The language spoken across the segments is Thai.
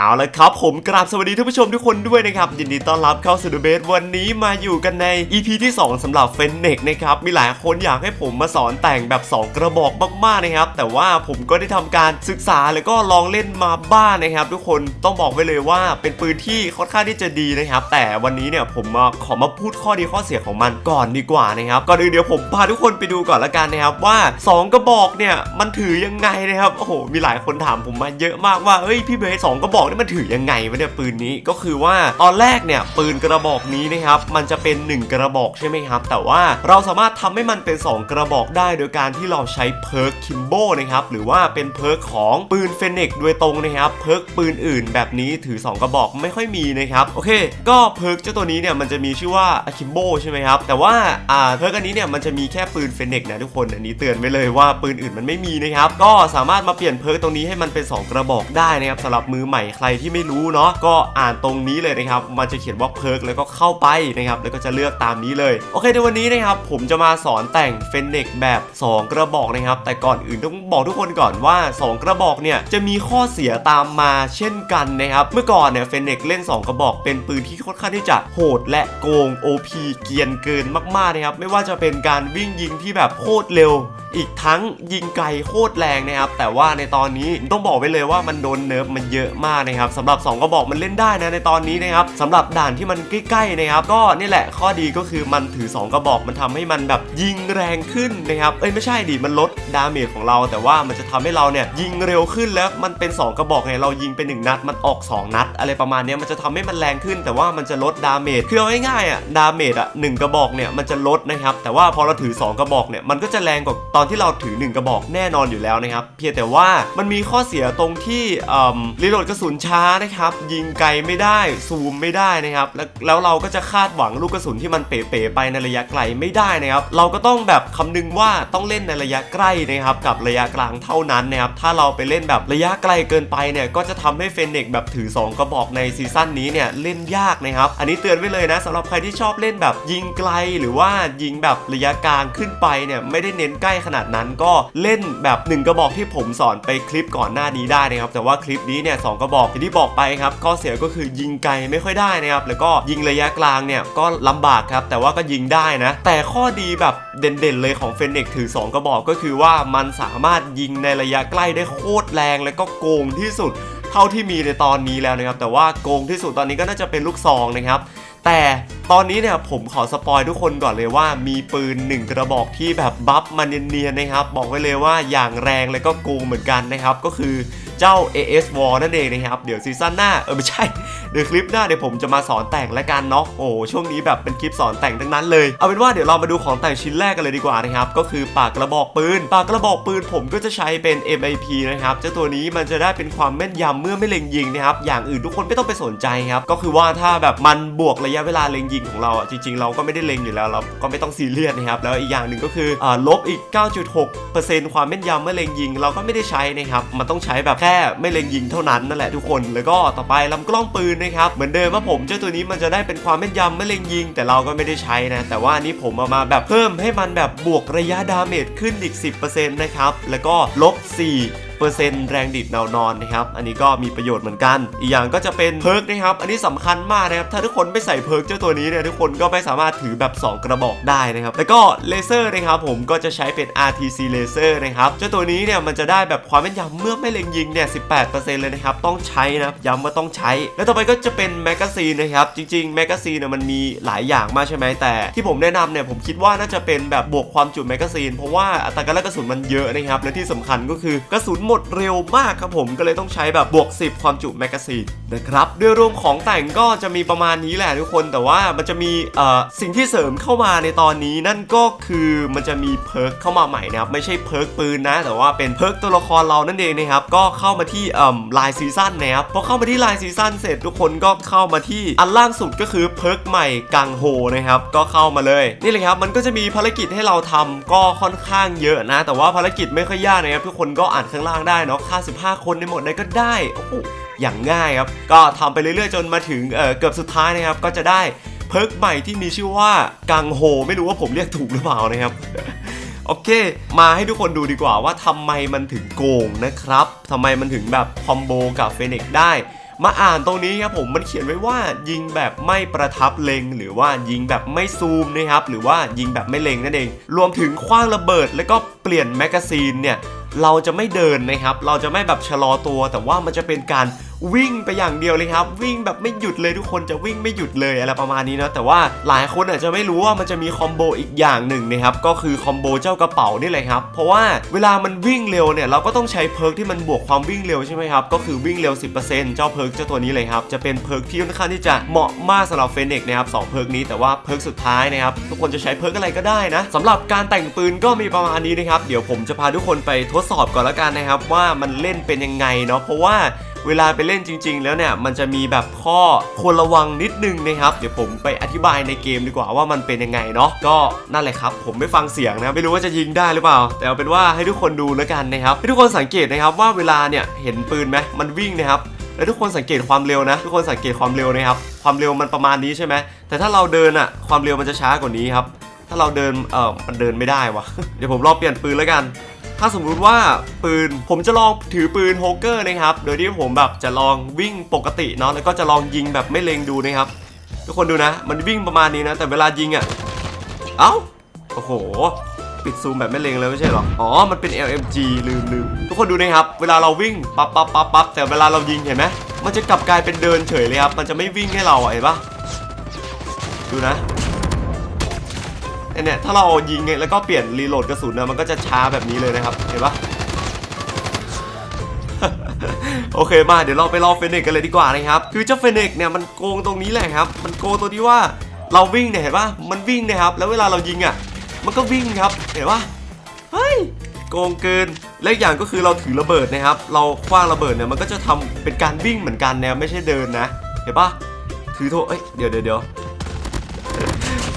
เอาละครับผมกราบสวัสดีท่านผู้ชมทุกคนด้วยนะครับ ยินดีต้อนรับเข้าสู่เดอะเบสวันนี้มาอยู่กันใน EP ที่ 2สำหรับเฟนเนกนะครับ มีหลายคนอยากให้ผมมาสอนแต่งแบบ 2 กระบอกมากๆนะครับ แต่ว่าผมก็ได้ทำการศึกษาแล้วก็ลองเล่นมาบ้างนะครับ ทุกคนต้องบอกไว้เลยว่าเป็นปืนที่ค่อนข้างที่จะดีนะครับ แต่วันนี้เนี่ยผมมาขอมาพูดข้อดีข้อเสียของมันก่อนดีกว่านะครับก่อนอื่นเดี๋ยวผมพาทุกคนไปดูก่อนละกันนะครับว่า 2 กระบอกเนี่ยมันถือยังไงนะครับโอ้โหมีหลายคนถามผมมาเยอะมากว่าเฮ้ยพี่เบสสองกระบอกนี่มันถือยังไงวะเนี่ยปืนนี้ก็คือว่าตอนแรกเนี่ยปืนกระบอกนี้นะครับมันจะเป็น 1 กระบอกใช่ไหมครับ แต่ว่าเราสามารถทำให้มันเป็น 2 กระบอกได้โดยการที่เราใช้เพิร์กคิมโบนะครับหรือว่าเป็นเพิร์กของปืนเฟเนกโดยตรงนะครับเพิร์กปืนอื่นแบบนี้ถือ 2 กระบอกไม่ค่อยมีนะครับโอเค ก็เพิร์กเจ้าตัวนี้เนี่ยมันจะมีชื่อว่าอะคิมโบใช่ไหมครับแต่ว่าอ่าเพิร์กอันนี้เนี่ยมันจะมีแค่ปืนเฟเนกนะทุกคนอันนี้เตือนไว้เลยว่าปืนอื่นมันไม่มีนะครับก็สามารถมาเปลี่ยนเพิร์กตรงนี้ให้มันเป็น 2 กระบอกได้นะครับสำหรับมือใหม่รที่ไม่รู้เนาะก็อ่านตรงนี้เลยนะครับมันจะเขียนว่าเพิร์กแล้วก็เข้าไปนะครับแล้วก็จะเลือกตามนี้เลย โอเคในวันนี้นะครับผมจะมาสอนแต่งเฟนเนกแบบ 2 กระบอกนะครับ แต่ก่อนอื่นต้องบอกทุกคนก่อนว่า 2 กระบอกเนี่ยจะมีข้อเสียตามมาเช่นกันนะครับเมื่อก่อนเนี่ยเฟนเนกเล่น 2 กระบอกเป็นปืนที่ค่อนข้างที่จะโหดและโกง OP เกียนเกินมากๆนะครับไม่ว่าจะเป็นการวิ่งยิงที่แบบโคตรเร็วอีกทั้งยิงไกลโคตรแรงนะครับ แต่ว่าในตอนนี้ต้องบอกไว้เลยว่ามันโดนเนิร์ฟมันเยอะมากนะครับสำหรับ 2 กระบอกมันเล่นได้นะในตอนนี้นะครับสำหรับด่านที่มันใกล้ๆนะครับ ก็นี่แหละข้อดีก็คือมันถือ 2 กระบอกมันทำให้มันแบบยิงแรงขึ้นนะครับเอ้ยไม่ใช่ดิมันลดดาเมจของเรา แต่ว่ามันจะทำให้เราเนี่ยยิงเร็วขึ้นแล้วมันเป็น 2 กระบอกไงเรายิงไป1นัดมันออก 2 นัด อะไรประมาณนี้มันจะทำให้มันแรงขึ้น แต่ว่ามันจะลดดาเมจคือเอาง่ายๆอะดาเมจอะหนึ่งกระบอกเนี่ยมันจะลดนะครับแต่ว่าพอเราถือ 2 กระบอกเนี่ยมันก็จะแรงกว่าตอนที่เราถือ 1 กระบอกแน่นอนอยู่แล้วนะครับ เพียงแต่ว่ามันมีข้อเสียตรงที่รีโหลดกระสุนช้านะครับ ยิงไกลไม่ได้ซูมไม่ได้นะครับ แล้วแล้วเราก็จะคาดหวังลูกกระสุนที่มันเป๋ๆไปในระยะไกลไม่ได้นะครับ เราก็ต้องแบบคำนึงว่าต้องเล่นในระยะใกล้นะครับกับระยะกลางเท่านั้นนะครับถ้าเราไปเล่นแบบระยะไกลเกินไปเนี่ยก็จะทำให้เฟนเนกแบบถือ 2 กระบอกในซีซั่นนี้เนี่ยเล่นยากนะครับอันนี้เตือนไว้เลยนะสำหรับใครที่ชอบเล่นแบบยิงไกลหรือว่ายิงแบบระยะกลางขึ้นไปเนี่ยไม่ได้เน้นใกล้ขนาดนั้นก็เล่นแบบหนึ่งกระบอกที่ผมสอนไปคลิปก่อนหน้านี้ได้นะครับแต่ว่าคลิปนี้เนี่ยสองกระบอกอย่างที่บอกไปครับข้อเสียก็คือยิงไกลไม่ค่อยได้นะครับแล้วก็ยิงระยะกลางเนี่ยก็ลำบากครับแต่ว่าก็ยิงได้นะ แต่ข้อดีแบบเด่นๆเลยของเฟนเนกถือ 2 กระบอกก็คือว่ามันสามารถยิงในระยะใกล้ได้โคตรแรงแล้วก็โกงที่สุดเท่าที่มีในตอนนี้แล้วนะครับแต่ว่าโกงที่สุดตอนนี้ก็น่าจะเป็นลูกซองนะครับ แต่ตอนนี้เนี่ยผมขอสปอยทุกคนก่อนเลยว่ามีปืน1กระบอกที่แบบบัฟมาเนียนๆนะครับ บอกไว้เลยว่าอย่างแรงแล้วก็โกงเหมือนกันนะครับ ก็คือ เจ้า AS War นั่นเองนะครับ เดี๋ยวซีซั่นหน้า เออไม่ใช่เดี๋ยวคลิปหน้าเดี๋ยวผมจะมาสอนแต่งแล้วกันเนาะโอ้ช่วงนี้แบบเป็นคลิปสอนแต่งทั้งนั้นเลยเอาเป็นว่าเดี๋ยวเรามาดูของแต่งชิ้นแรกกันเลยดีกว่านะครับก็คือปากกระบอกปืน ปากกระบอกปืนผมก็จะใช้เป็น MIP นะครับเจ้าตัวนี้มันจะได้เป็นความแม่นยำเมื่อไม่เล็งยิงนะครับอย่างอื่นทุกคนไม่ต้องไปสนใจครับก็คือว่าถ้าแบบมันบวกระยะเวลาเล็งยิงของเราอะจริง ๆ เราก็ไม่ได้เล็งอยู่แล้วเราก็ไม่ต้องซีเรียสนะครับแล้วอีกอย่างหนึ่งก็คืออ่าลบอีก 9.6%ความแม่นยำเมื่อเล็งยิง เราก็ไม่ได้ใช้นะครับมันต้องใช้แบบแค่ค่ไม่เล็งยิงเท่านั้นนั่นแหละทุกคน แล้วก็ต่อไปลำกล้องปืนนะครับ เหมือนเดิมว่าผมเจ้าตัวนี้มันจะได้เป็นความแม่นยำไม่เล็งยิง แต่เราก็ไม่ได้ใช้นะ แต่ว่านนี้ผมเอามาแบบเพิ่มให้มันแบบบวกระยะดาเมจขึ้นอีก 10%นะครับ แล้วก็ลบ4 เปอร์เซ็นต์แรงดิดแนวนอนนะครับ อันนี้ก็มีประโยชน์เหมือนกัน อีกอย่างก็จะเป็นเพิร์กนะครับ อันนี้สำคัญมากนะครับ ถ้าทุกคนไม่ใส่เพิร์กเจ้าตัวนี้เนี่ยทุกคนก็ไม่สามารถถือแบบ 2 กระบอกได้นะครับ แล้วก็เลเซอร์นะครับผมก็จะใช้เป็น RTC เลเซอร์นะครับเจ้าตัวนี้เนี่ยมันจะได้แบบความแม่นยำเมื่อไม่เล็งยิงเนี่ย 18%เลยนะครับ ต้องใช้นะครับย้ำว่าต้องใช้ แล้วต่อไปก็จะเป็นแมกกาซีนนะครับ จริงๆแมกกาซีนเนี่ยมันมีหลายอย่างมากใช่ไหมแต่ ที่ผมแนะนำเนี่ยผมคิดว่าน่าจะเป็นแบบบวกความจุแมกกาซีนเพราะว่าอัตราการกระสุนมันเยอะนะครับและที่สำคัญก็คือกระสุนหมดเร็วมากครับผมก็เลยต้องใช้แบบบวก 10 ความจุแมกกาซีนนะครับโดยรวมของแต่งก็จะมีประมาณนี้แหละทุกคนแต่ว่ามันจะมีเอ่อสิ่งที่เสริมเข้ามาในตอนนี้นั่นก็คือมันจะมีเพิร์กเข้ามาใหม่นะครับไม่ใช่เพิร์กปืนนะ แต่ว่าเป็นเพิร์กตัวละครเรานั่นเองนะครับก็เข้ามาที่เอ่อลายซีซั่นนะครับพอเข้ามาที่ลายซีซั่นเสร็จทุกคนก็เข้ามาที่อันล่างสุดก็คือเพิร์กใหม่กังโฮนะครับก็เข้ามาเลยนี่เลยครับมันก็จะมีภารกิจให้เราทำก็ค่อนข้างเยอะนะ แต่ว่าภารกิจไม่ค่อยยากนะครับทุกคนก็อ่านข้างล่างได้เนาะค่า 15 คนในหมดได้ก็ได้โอ้โหอย่างง่ายครับ ก็ทำไปเรื่อยๆ จนมาถึงเเกือบสุดท้ายนะครับ ก็จะได้เพิร์กใหม่ที่มีชื่อว่ากังโฮ ไม่รู้ว่าผมเรียกถูกหรือเปล่านะครับโอเค มาให้ทุกคนดูดีกว่าว่าทำไมมันถึงโกงนะครับทำไมมันถึงแบบคอมโบกับเฟนิกซ์ได้ มาอ่านตรงนี้ครับผมมันเขียนไว้ว่ายิงแบบไม่ประทับเล็ง หรือว่ายิงแบบไม่ซูมนะครับ หรือว่ายิงแบบไม่เล็งนั่นเอง รวมถึงคว้างระเบิดแล้วก็เปลี่ยนแมกกาซีนเนี่ย เราจะไม่เดินนะครับ เราจะไม่แบบชะลอตัว แต่ว่ามันจะเป็นการ วิ่งไปอย่างเดียวเลยครับ วิ่งแบบไม่หยุดเลยทุกคนจะวิ่งไม่หยุดเลยอะไรประมาณนี้นะแต่ว่าหลายคนอาจจะไม่รู้ว่ามันจะมีคอมโบอีกอย่างหนึ่งนะครับก็คือคอมโบเจ้ากระเป๋านี่เลยครับเพราะว่าเวลามันวิ่งเร็วเนี่ยเราก็ต้องใช้เพิร์กที่มันบวกความวิ่งเร็วใช่ไหมครับก็คือวิ่งเร็ว 10%เจ้าเพิร์กเจ้าตัวนี้เลยครับจะเป็นเพิร์กที่ค่อนข้างที่จะเหมาะมากสำหรับเฟนเนกนะครับสองเพิร์กนี้แต่ว่าเพิร์กสุดท้ายนะครับทุกคนจะใช้เพิร์กอะไรก็ได้นะสำหรับการแต่งปืนก็มีประมาณนี้นะครับเดี๋ยวผมจะพาทุกคนไปทดสอบก่อนแล้วกันนะครับว่ามันเล่นเป็นยังไงเนาะเพราะว่า เวลาไปเล่นจริง ๆ แล้วเนี่ยมันจะมีแบบข้อควรระวังนิดนึงนะครับ เดี๋ยวผมไปอธิบายในเกมดีกว่าว่ามันเป็นยังไงเนาะก็นั่นแหละครับผมไม่ฟังเสียงนะไม่รู้ว่าจะยิงได้หรือเปล่า แต่เอาเป็นว่าให้ทุกคนดูแล้วกันนะครับให้ทุกคนสังเกตนะครับว่าเวลาเนี่ยเห็นปืนไหมมันวิ่งนะครับแล้วทุกคนสังเกตความเร็วนะ ทุกคนสังเกตความเร็วนะครับความเร็วมันประมาณนี้ใช่ไหมแต่ถ้าเราเดินอะความเร็วมันจะช้ากว่านี้ครับถ้าเราเดินเออมันเดินไม่ได้วะเดี๋ยวผมลองเปลี่ยนปืนแล้วกัน ถ้าสมมุติว่าปืนผมจะลองถือปืนโฮเกอร์นะครับ โดยที่ผมแบบจะลองวิ่งปกติเนาะแล้วก็จะลองยิงแบบไม่เล็งดูนะครับ ทุกคนดูนะ มันวิ่งประมาณนี้นะ แต่เวลายิงอะ่ะ เอ้าโอ้โห ปิดซูมแบบไม่เล็งเลยไม่ใช่หรอ อ๋อ มันเป็น LMG ลืมลืมทุกคนดูนะครับ เวลาเราวิ่งปั๊บปั๊บปั๊บปั๊บแต่เวลาเรายิงเห็นไหมมันจะกลับกลายเป็นเดินเฉยเลยครับ มันจะไม่วิ่งให้เราเห็นปะดูนะ เนี่ยถ้าเรายิงไงแล้วก็เปลี่ยนรีโหลดกระสุนนะมันก็จะช้าแบบนี้เลยนะครับ เห็นปะโอเคมาเดี๋ยวเราไปลองเฟเนกกันเลยดีกว่านะครับคือเจ้าเฟเนกเนี่ยมันโกงตรงนี้แหละครับ มันโกงตัวที่ว่าเราวิ่งเนี่ยเห็นปะมันวิ่งนะครับ แล้วเวลาเรายิงอะ มันก็วิ่งครับ เห็นปะเฮ้ยโกงเกิน และอีกอย่างก็คือเราถือระเบิดนะครับ เราคว้างระเบิดเนี่ยมันก็จะทำเป็นการวิ่งเหมือนกันนะไม่ใช่เดินนะ เห็นปะถือโทเอ้ยเดี๋ยวเดี๋ยว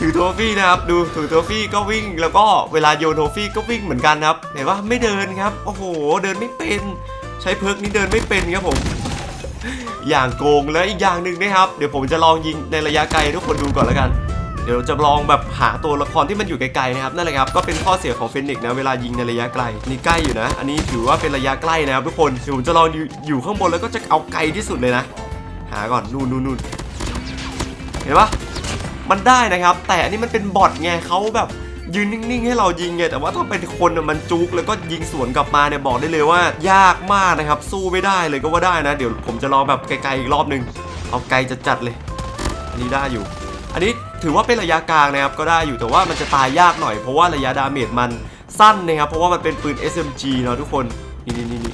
ถือโทฟี่นะครับดูถือโทฟี่ก็วิ่ง แล้วก็เวลาโยนโทฟี่ก็วิ่งเหมือนกันครับเห็นปะไม่เดินครับโอ้โหเดินไม่เป็น ใช้เพิร์กนี้เดินไม่เป็นครับผมอย่างโกงแล้วอีกอย่างหนึ่งนะครับ เดี๋ยวผมจะลองยิงในระยะไกลทุกคนดูก่อนแล้วกัน เดี๋ยวจะลองแบบหาตัวละครที่มันอยู่ไกลๆนะครับนั่นแหละครับก็เป็นข้อเสียของเฟนิกซ์นะเวลายิงในระยะไกลนี่ใกล้อยู่นะ อันนี้ถือว่าเป็นระยะใกล้นะครับทุกคนเดี๋ยวผมจะลองอยู่อยู่ข้างบนแล้วก็จะเอาไกลที่สุดเลยนะ หาก่อนนู่นนู่นนู่นเห็นปะ มันได้นะครับ แต่อันนี้มันเป็นบอทไงเขาแบบยืนนิ่งๆให้เรายิงไงแต่ว่าถ้าเป็นคนมันจุกแล้วก็ยิงสวนกลับมาเนี่ยบอกได้เลยว่ายากมากนะครับ สู้ไม่ได้เลยก็ว่าได้นะ เดี๋ยวผมจะลองแบบไกลๆอีกรอบนึง เอาไกลจะจัดเลยอันนี้ได้อยู่ อันนี้ถือว่าเป็นระยะกลางนะครับก็ได้อยู่แต่ว่ามันจะตายยากหน่อยเพราะว่าระยะดาเมจมันสั้นนะครับเพราะว่ามันเป็นปืน SMG เนาะทุกคนนี่นี่นี่นี่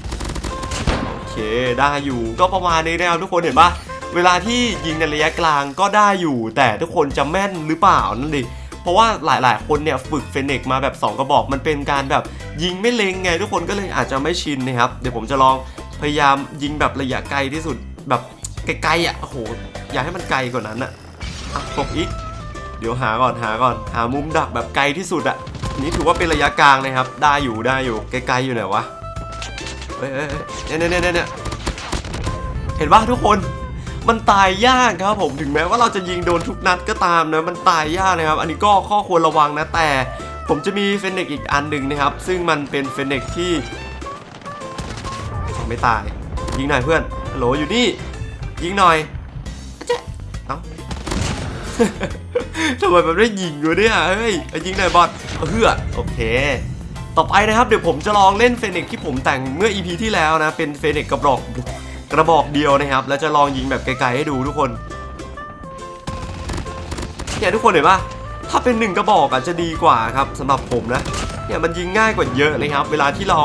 โอเคได้อยู่ก็ประมาณนี้นะครับทุกคนเห็นปะ เวลาที่ยิงในระยะกลางก็ได้อยู่ แต่ทุกคนจะแม่นหรือเปล่านั่นดิเพราะว่าหลายๆ คนเนี่ยฝึกเฟเนกมาแบบ 2 กระบอกมันเป็นการแบบยิงไม่เล็งไง ทุกคนก็เลยอาจจะไม่ชินนะครับ เดี๋ยวผมจะลองพยายามยิงแบบระยะไกลที่สุดแบบไกลๆอะโอ้โหอยากให้มันไกลกว่านั้นอะอะตกอีก เดี๋ยวหาก่อนหาก่อนหามุมดักแบบไกลที่สุดอะนนี้ถือว่าเป็นระยะกลางนะครับ ได้อยู่ได้อยู่ไกลๆอยู่ไหนวะเอ้ยเอ้ยเอ้ยเนี่ยเนี่ยเนี่ยเนี่ยเห็นปะทุกคน มันตายยากครับผมถึงแม้ว่าเราจะยิงโดนทุกนัดก็ตามนะมันตายยากนะครับ อันนี้ก็ข้อควรระวังนะแต่ ผมจะมีเฟนเนกอีกอันหนึ่งนะครับ ซึ่งมันเป็นเฟนเนกที่ไม่ตาย ยิงหน่อยเพื่อนฮัลโหลอยู่นี่ ยิงหน่อยเจ๊ะเอ้าทำไมมันไม่ยิงวะเนี่ยเฮ้ยยิงหน่อยบอลเฮือโอเคต่อไปนะครับเดี๋ยวผมจะลองเล่นเฟนิกที่ผมแต่งเมื่อ EP ที่แล้วนะ เป็นเฟนิกกระบอก กระบอกเดียวนะครับ แล้วจะลองยิงแบบไกลๆให้ดูทุกคนเนี่ยทุกคนเห็นปะถ้าเป็นหนึ่งกระบอกอาจจะดีกว่าครับสำหรับผมนะเนี่ยมันยิงง่ายกว่าเยอะเลยครับ เวลาที่เรา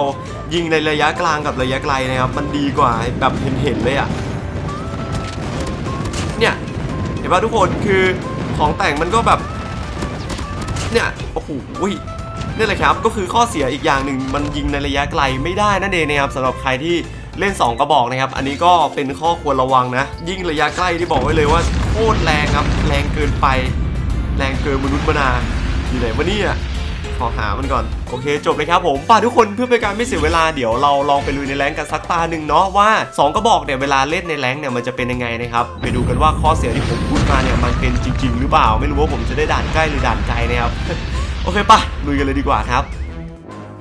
ยิงในระยะกลางกับระยะไกลนะครับ มันดีกว่าแบบเห็นๆเลยอะเนี่ยเห็นป่ะทุกคนคือของแต่งมันก็แบบเนี่ยโอ้โหนี่แหละครับก็คือข้อเสียอีกอย่างหนึ่งมันยิงในระยะไกลไม่ได้นั่นเองนะครับสำหรับใครที่ เล่น 2 กระบอกนะครับ อันนี้ก็เป็นข้อควรระวังนะ ยิ่งระยะใกล้ที่บอกไว้เลยว่าโคตรแรงครับ แรงเกินไป แรงเกินมนุษย์มนาอยู่ไหนวะเนี่ยขอหามันก่อนโอเคจบเลยครับผมป่าทุกคนเพื่อเป็นการไม่เสียเวลาเดี๋ยวเราลองไปลุยในแรงกันสักตาหนึ่งเนาะว่า 2 กระบอกเนี่ยเวลาเล่นในแรงเนี่ยมันจะเป็นยังไงนะครับไปดูกันว่าข้อเสียที่ผมพูดมาเนี่ยมันเป็นจริง ๆ หรือเปล่า ไม่รู้ว่าผมจะได้ด่านใกล้หรือด่านไกลนะครับโอเคป่ะลุยกันเลยดีกว่าครับ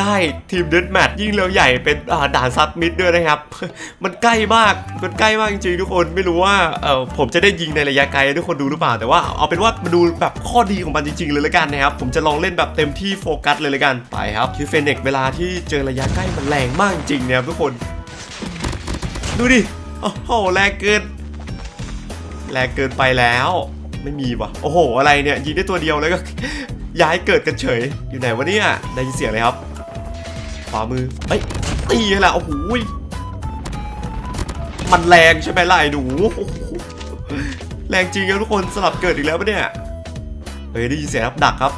ได้ทีมเดนแมทยิ่งเรือใหญ่เป็นด่านซับมิดด้วยนะครับ มันใกล้มากมันใกล้มากจริงๆทุกคนไม่รู้ว่าเออผมจะได้ยิงในระยะไกลทุกคนดูหรือเปล่าแต่ว่าเอาเป็นว่ามาดูแบบข้อดีของมันจริงๆเลยละกันนะครับผมจะลองเล่นแบบเต็มที่โฟกัสเลยละกันไปครับคือเฟนเน็กเวลาที่เจอระยะใกล้มันแรงมากจริงๆนะครับทุกคน ดูดิโอ้โหแรงเกินแรงเกินไปแล้วไม่มีวะโอ้โห อะไรเนี่ยยิงได้ตัวเดียวแล้วก็ย้ายเกิดกันเฉยอยู่ไหนวะเนี่ยได้ยินเสียงเลยครับามือเอ้ยตีละโอ้โหมันแรงใช่ไหมล่ะไอ้หนูแรงจริงครับทุกคนสลับเกิดอีกแล้วปะเนี่ยเฮ้ยได้ยินเสียงครับดักครับ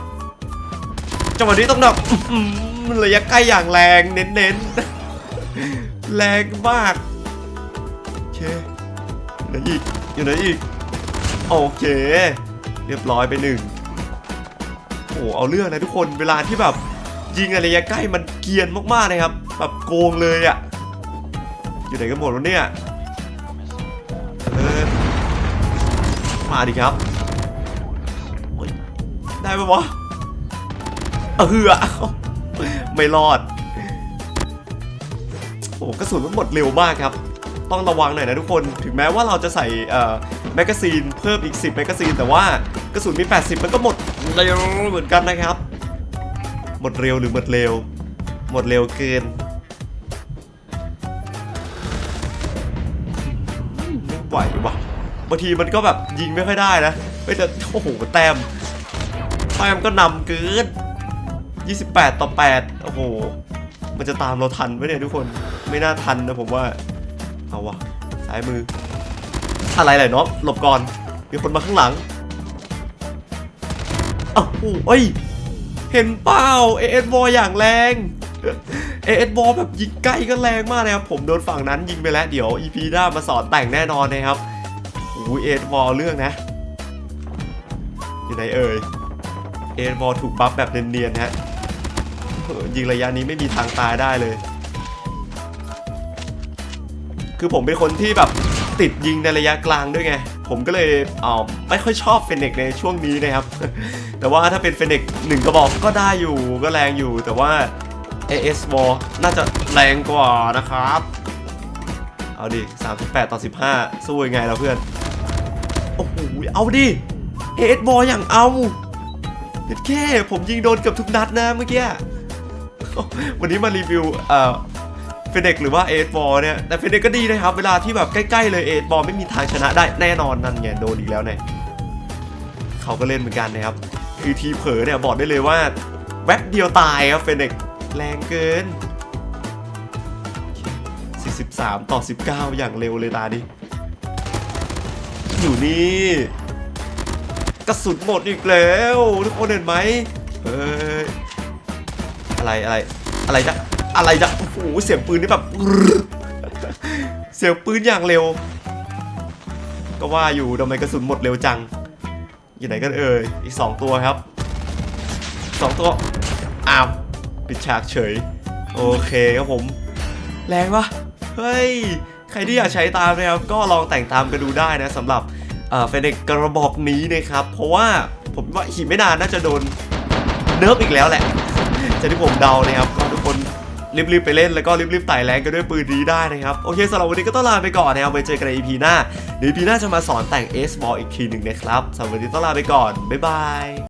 จังหวะนี้ต้องดักระยะใกล้อย่างแรงเน้นๆแรงมากโอเคอยู่ไหนอีกอยู่ไหนอีกโอเค เรียบร้อยไปหนึ่งโอ้เอาเรื่องนะทุกคนเวลาที่แบบ ยิงอะไรยะใกล้มันเกียนมากๆนะครับ แบบโกงเลยอะ่ะ อยู่ไหนกันหมดวะเนี่ยเออมาดิครับ ได้ปะวะเออไม่รอด โอ้กระสุนมันหมดเร็วมากครับ ต้องระวังหน่อยนะทุกคน ถึงแม้ว่าเราจะใส่แมกกาซีนเพิ่มอีก 10 แมกกาซีน แต่ว่ากระสุนมี 80 มันก็หมดเร็วเหมือนกันนะครับ หมดเร็วหรือหมดเร็ว หมดเร็วเกินไม่ไหวว่ะบางทีมันก็แบบยิงไม่ค่อยได้นะเฮ้ยแต่โอ้โหแต้มแต้มก็นำเกิน 28 ต่อ 8 โอ้โห มันจะตามเราทันไหมเนี่ยทุกคนไม่น่าทันนะผมว่า เอาวะซ้ายมือ อะไรไหลน้องหลบก่อน มีคนมาข้างหลังอ้าวโอ้ย เห็นเปล่าเอเอสบออย่างแรงเอเอสบอแบบยิงใกล้ก็แรงมากนะครับ ผมโดนฝั่งนั้นยิงไปแล้ว เดี๋ยวอีพีหน้ามาสอนแต่งแน่นอนนะครับโอ้เอเอสบอเรื่องนะ อยู่ไหนเอ่ยเอเอสบอถูกบัฟแบบเนียนๆนะฮะยิงระยะนี้ไม่มีทางตายได้เลย คือผมเป็นคนที่แบบติดยิงในระยะกลางด้วยไง ผมก็เลยเอ่อไม่ค่อยชอบเฟนเนกในช่วงนี้นะครับ แต่ว่าถ้าเป็นเฟนเนกหนึ่งกระบอกก็ได้อยู่ก็แรงอยู่แต่ว่า AS w a r น่าจะแรงกว่านะครับ เอาดิ 38 ต่อ 15 สู้ยังไงล่ะเพื่อน โอ้โห เอาดิ AS w a r อย่างเอาเด็ดแค่ผมยิงโดนเกือบทุกนัดนะเมื่อกี้ วันนี้มารีวิวเอ่อเฟเด็กหรือว่าเอทบอลเนี่ยแต่เฟเด็กก็ดีนะครับ เวลาที่แบบใกล้ๆเลยเอทบอลไม่มีทางชนะได้แน่นอนนั่นไงโดนอีกแล้วเนี่ยเขาก็เล่นเหมือนกันนะครับ คือทีเผลอเนี่ยบอกได้เลยว่าแวบเดียวตายครับเฟเด็กแรงเกิน 43 ต่อ 19 อย่างเร็วเลยตาดิอยู่นี่กระสุนหมดอีกแล้วทุกคนเห็นไหมเฮ้ยอะไรอะไรอะไรจะอะไรจะโอ้โหเสียงปืนนี่แบบเสียงปืนอย่างเร็ว ก็ว่าอยู่ทำไมกระสุนหมดเร็วจัง อยู่ไหนกันเอ่ยอีกสองตัวครับสองตัวอ้าวปิดฉากเฉย โอเคครับผม แรงปะเฮ้ย ใครที่อยากใช้ตามนะครับ ก็ลองแต่งตามกันดูได้นะสำหรับเฟเด็กกระบอกนี้นะครับ เพราะว่าผมว่าอีไม่นานน่าจะโดนเนิร์ฟอีกแล้วแหละจากที่ผมเดานะครับก็ รีบๆไปเล่นแล้วก็รีบๆไต่แรงกันด้วยปืนนี้ได้นะครับโอเคสำหรับวันนี้ก็ต้องลาไปก่อนนะครับไว้เจอกันใน EP หน้าเดี๋ยว EP หน้าจะมาสอนแต่ง S Ball อีกทีหนึ่งนะครับสำหรับวันนี้ต้องลาไปก่อนบ๊ายบาย